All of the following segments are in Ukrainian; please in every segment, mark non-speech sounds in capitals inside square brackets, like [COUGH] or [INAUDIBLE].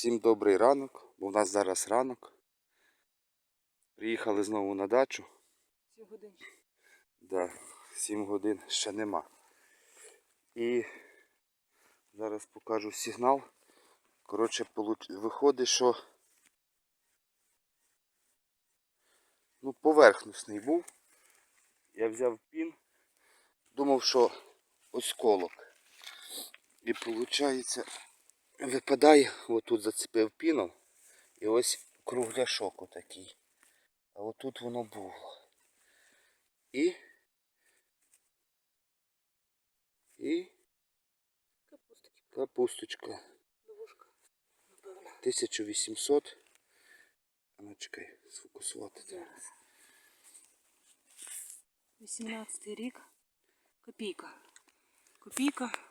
Всім добрий ранок, бо в нас зараз ранок. Приїхали знову на дачу. 7 годин. Да, 7 годин ще нема. І зараз покажу сигнал. Коротше, виходить, що ну, поверхностний був. Я взяв пін, думав, що осколок. І виходить, випадає, отут зацепив піном, і ось кругляшок отакий. А отут воно було. І. І Капусточка, капусточка. новушка, напевно. 1800. А ну чекай, сфокусувати треба. 18 рік. Копійка. Копійка.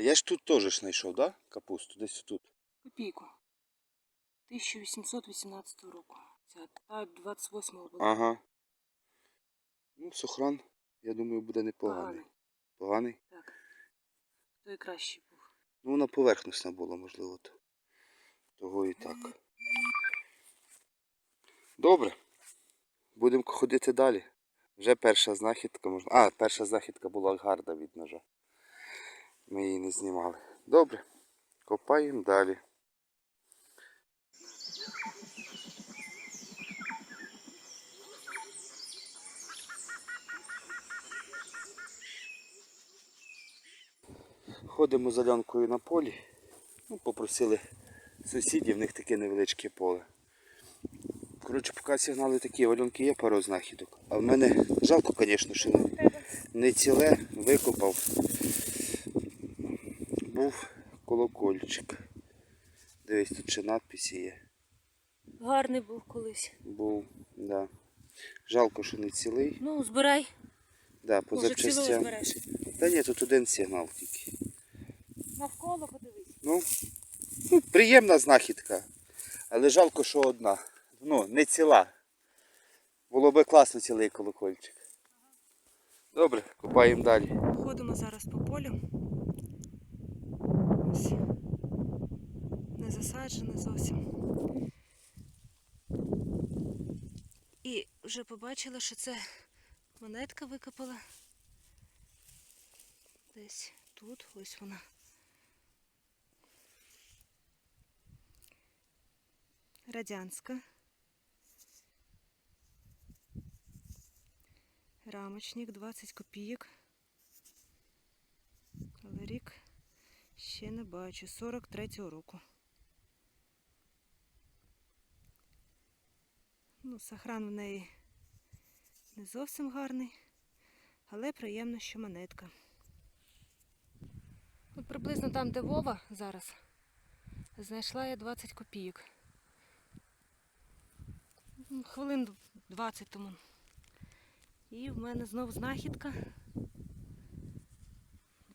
А я ж тут теж знайшов, да? Капусту, десь тут. Копійку. 1818 року. Ця та 28 була. Ага. Ну, сохран, я думаю, буде непоганий. Поганий. Поганий? Так. Той кращий був. Ну, вона поверхностна була, можливо. То. Того і так. Добре. Будемо ходити далі. Вже перша знахідка можна. А, перша знахідка була гарда від ножа. Ми її не знімали. Добре. Копаємо далі. Ходимо за лянкою на полі. Ну, попросили сусідів, в них таке невеличке поле. Коротше, поки сигнали такі, валюнки є пару знахідок. А в мене жалко, звісно, що не ціле викопав. Був колокольчик. Дивись, тут ще надписи є. Гарний був колись. Був, да. Жалко, що не цілий. Ну, збирай. Да, по Може, цілого запчастям. збереш. Та ні, тут один сигнал тільки. Навколо подивись. Ну, ну, приємна знахідка. Але жалко, що одна. Ну, не ціла. Було би класно цілий колокольчик. Добре, копаємо далі. Ходимо зараз по полю. Ось. Не засаджене зовсім. І вже побачила, що це монетка викопала. Десь тут, ось вона. Радянська. Рамочник 20 копійок. Але рік ще не бачу. 43-го року. Ну, сохран в неї не зовсім гарний, але приємно, що монетка. От приблизно там, де Вова зараз, знайшла я 20 копійок. Ну, Хвилин 20 тому. І в мене знов знахідка.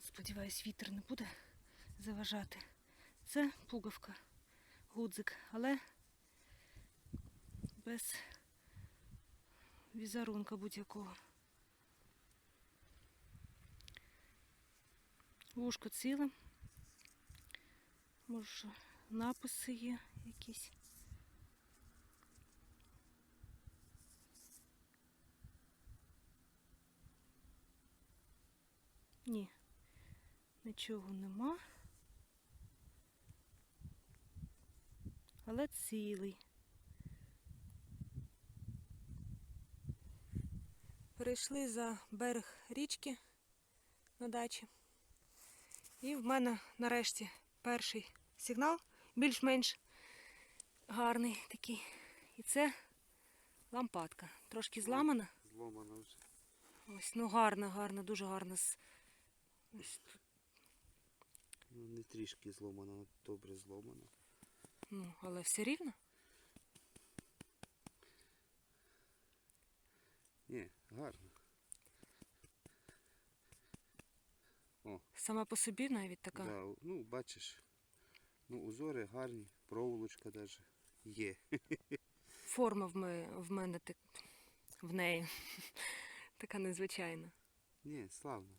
Сподіваюсь, вітер не буде заважати. Це пуговка, гудзик, але без візерунка будь-якого. Вушко ціле. Може, написи є якісь. Ні, нічого нема. Але цілий. Перейшли за берег річки на дачі. І в мене нарешті перший сигнал, більш-менш гарний такий. І це лампадка. Трошки зламана. Зломано вже. Ось, ну гарна, гарна, дуже гарна. Ось тут, Ну, не трішки зломано, добре зломано. Ну, але все рівно. Ні, гарно. Сама по собі навіть така. Да, ну, бачиш, ну, узори гарні, проволочка навіть є. [LAUGHS] Форма в, ме, в мене так, в неї [LAUGHS] така незвичайна. Ні, славно.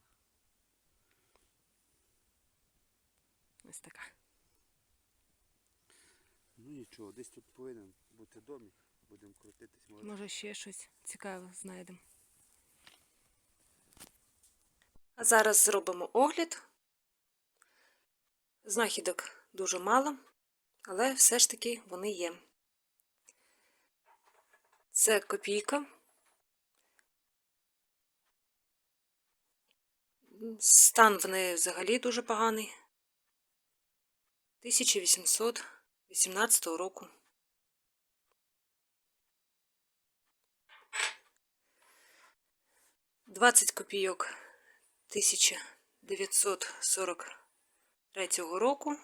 Ось така. Нічого, десь тут повинен бути домик. Будемо крутитись. Може. Може ще щось цікаве знайдемо. А зараз зробимо огляд. Знахідок дуже мало, але все ж таки вони є. Це копійка. Стан в неї взагалі дуже поганий. 1818 року. Двадцять копійок 1943 року.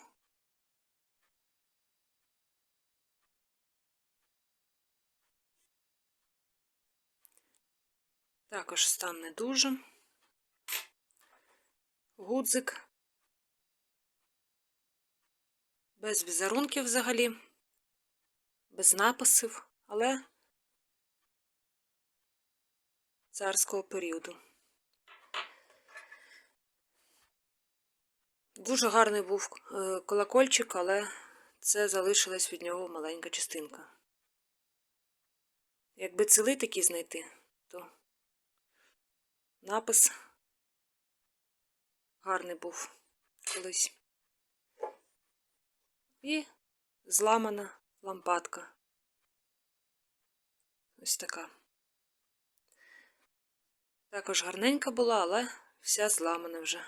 Також стан не дуже. Гудзик. Без візерунків взагалі, без написів, але царського періоду. Дуже гарний був е, колокольчик, але це залишилась від нього маленька частинка. Якби цілий такий знайти, то напис гарний був колись. І зламана лампадка. Ось така. Також гарненька була, але вся зламана вже.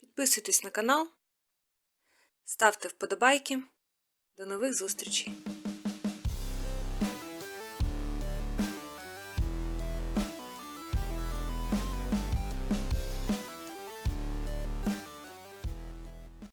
Підписуйтесь на канал, ставте вподобайки. До нових зустрічей!